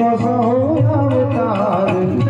মসহ অবতার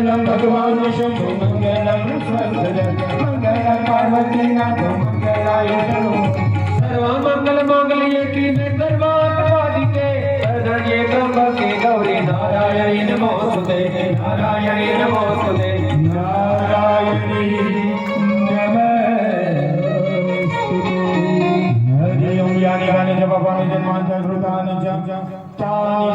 मंगलम भगवान शंभु मंगलम मंगलम पार्वती नाथ मंगलाय सर्व मंगल मंगल्ये की ने में सर्वादिके सर्वे त्र्यंबके गौरी नारायण नमोस्तुते नारायण नमोस्तुते नारायणी भगवान जन्मांतर तानि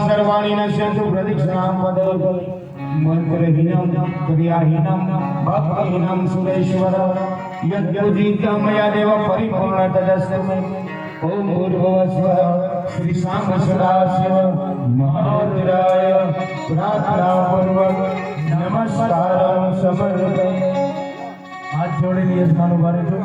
सर्वाणि नश्यन्तु प्रदीक्षणां वदतु मन्त्रहीनं क्रियाहीनं भक्तिहीनं सुरेश्वर यद्योजितं मया देव परिपूर्ण तदस्तु मे ॐ भूर्भुवस्व श्रीशां सदाशिव महारुद्राय प्रार्थनापूर्वक નમસ્કાર સમર્પિત હાથ જોડીને યજમાન ઊભા રહેજો